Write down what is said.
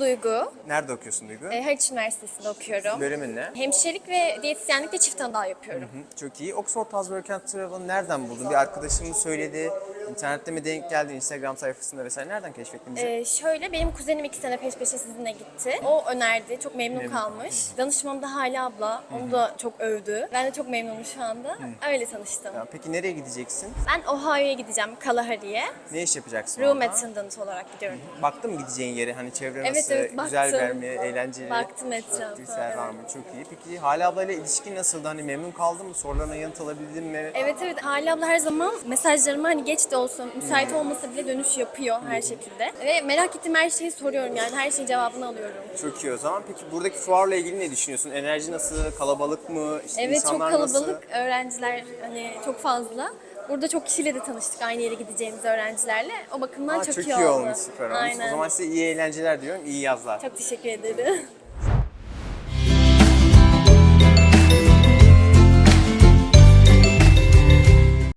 Duygu. Nerede okuyorsun Duygu? E, Haliç Üniversitesi'nde okuyorum. Bölümün ne? Hemşirelik ve diyetisyenlikte çift anadal yapıyorum. Hı, Çok iyi. Oxford House Work and Travel'ı nereden buldun? Bir arkadaşın mı söyledi? İnternette mi denk geldi? Instagram sayfasında vesaire. Nereden keşfettin bizi? E, şöyle benim kuzenim iki sene peş peşe sizinle gitti. O önerdi. Çok memnun, Memnun kalmış. Danışmam da Hala abla. Onu da çok övdü. Ben de çok memnunum şu anda. Öyle tanıştım. Ya, peki nereye gideceksin? Ben Ohio'ya gideceğim, Kalahari'ye. Ne iş yapacaksın Room orada? attendant olarak gidiyorum. Baktın mı gideceğin yere? Hani çevre Evet, nasıl? evet, güzel baktım. ver mi? Eğlenceli. Baktım etrafa, Aktiviteler var mı? Çok iyi. Peki Hala ablayla ilişkin nasıldı? Hani memnun kaldın mı? Sorularına yanıt alabildin mi? Evet evet Hala abla her zaman mesajlarıma hani geç olsa, müsait olmasa bile dönüş yapıyor her şekilde. Ve merak ettiğim her şeyi soruyorum yani her şeyin cevabını alıyorum. Çok iyi o zaman. Peki buradaki fuarla ilgili ne düşünüyorsun? Enerji nasıl? Kalabalık mı? İşte Evet çok insanlar kalabalık Nasıl? öğrenciler hani çok fazla. Burada çok kişiyle de tanıştık aynı yere gideceğimiz öğrencilerle. O bakımdan Aa, çok, çok iyi iyi oldu. olmuş süper olmuş. Aynen. O zaman size iyi eğlenceler diyorum. iyi yazlar. Çok teşekkür ederim.